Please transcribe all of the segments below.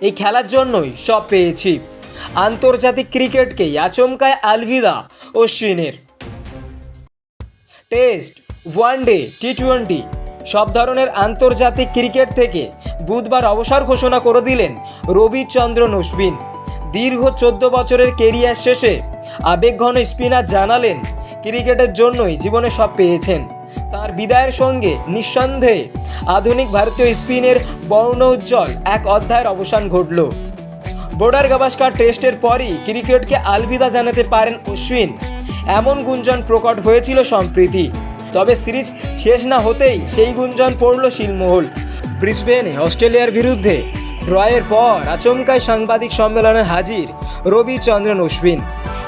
এই খেলার জন্যই সব পেয়েছি। আন্তর্জাতিক ক্রিকেটকেই আচমকায় আলভিদা অশ্বিনের test one day T twenty সব ধরনের আন্তর্জাতিক ক্রিকেট থেকে বুধবার অবসর ঘোষণা করে দিলেন রবিচন্দ্রন অশ্বিন দীর্ঘ চোদ্দ বছরের কেরিয়ার শেষে আবেগঘন স্পিনার জানালেন, ক্রিকেটের জন্যই জীবনে সব পেয়েছেন। বিদায়ের সঙ্গে নিঃসন্দেহে আধুনিক ভারতীয় স্পিনের বর্ণ উজ্জ্বল এক অধ্যায়ের অবসান ঘটল। বোর্ডার গাভাস্কার টেস্টের পরই ক্রিকেটকে আলবিদা জানাতে পারেন অশ্বিন। এমন গুঞ্জন প্রকট হয়েছিল সম্প্রীতি। তবে সিরিজ শেষ না হতেই সেই গুঞ্জন পড়ল শিলমোহল। ব্রিসবেনে অস্ট্রেলিয়ার বিরুদ্ধে ড্রয়ের পর আচমকায় সাংবাদিক সম্মেলনে হাজির রবিচন্দ্রন অশ্বিন।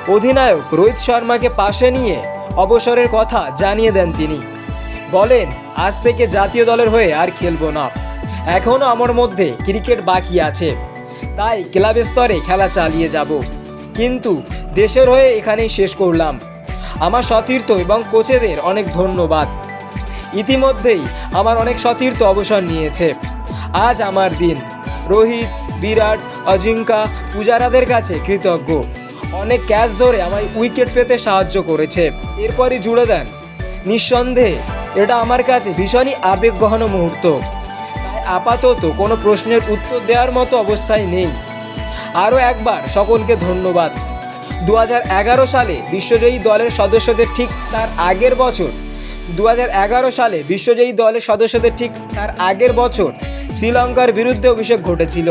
অধিনায়ক রোহিত শর্মাকে পাশে নিয়ে অবসরের কথা জানিয়ে দেন তিনি। বলেন, আজ থেকে জাতীয় দলের হয়ে আর খেলব না। এখনও আমার মধ্যে ক্রিকেট বাকি আছে। তাই ক্লাব স্তরে খেলা চালিয়ে যাব। কিন্তু দেশের হয়ে এখানেই শেষ করলাম। আমার সতীর্থ এবং কোচেদের অনেক ধন্যবাদ। ইতিমধ্যেই আমার অনেক সতীর্থ অবসর নিয়েছে। আজ আমার দিন। রোহিত, বিরাট, অজিঙ্কা, পূজারাদের কাছে কৃতজ্ঞ। অনেক ক্যাচ ধরে আমায় উইকেট পেতে সাহায্য করেছে। এরপরই জুড়ে দেন। নিঃসন্দেহে এটা আমার কাছে ভীষণই আবেগগহন মুহূর্ত। তাই আপাতত কোনো প্রশ্নের উত্তর দেওয়ার মতো অবস্থায় নেই। আরও একবার সকলকে ধন্যবাদ। দু হাজার এগারো সালে বিশ্বজয়ী দলের সদস্যদের ঠিক তার আগের বছর দু হাজার এগারো সালে বিশ্বজয়ী দলের সদস্যদের ঠিক তার আগের বছর শ্রীলঙ্কার বিরুদ্ধে অভিষেক ঘটেছিল।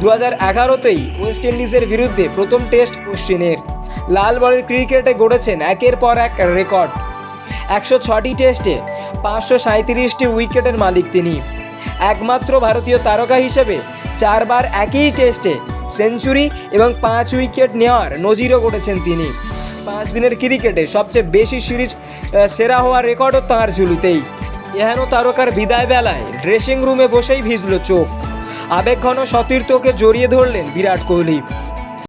দু হাজার এগারোতেই ওয়েস্ট ইন্ডিজের বিরুদ্ধে প্রথম টেস্ট অশ্বিনের লাল বলের ক্রিকেটে গড়েছেন একের পর এক রেকর্ড। একশো ছটি টেস্টে পাঁচশো সাঁত্রিশটি উইকেটের মালিক তিনি। একমাত্র ভারতীয় তারকা হিসেবে চারবার একই টেস্টে সেঞ্চুরি এবং পাঁচ উইকেট নেওয়ার নজিরও গড়েছেন তিনি। পাঁচ দিনের ক্রিকেটে সবচেয়ে বেশি সিরিজ সেরা হওয়ার রেকর্ডও তাঁর ঝুলিতেই। এহেন তারকার বিদায় বেলায় ড্রেসিং রুমে বসেই ভিজল চোখ। আবেগঘন সতীর্থকে জড়িয়ে ধরলেন বিরাট কোহলি।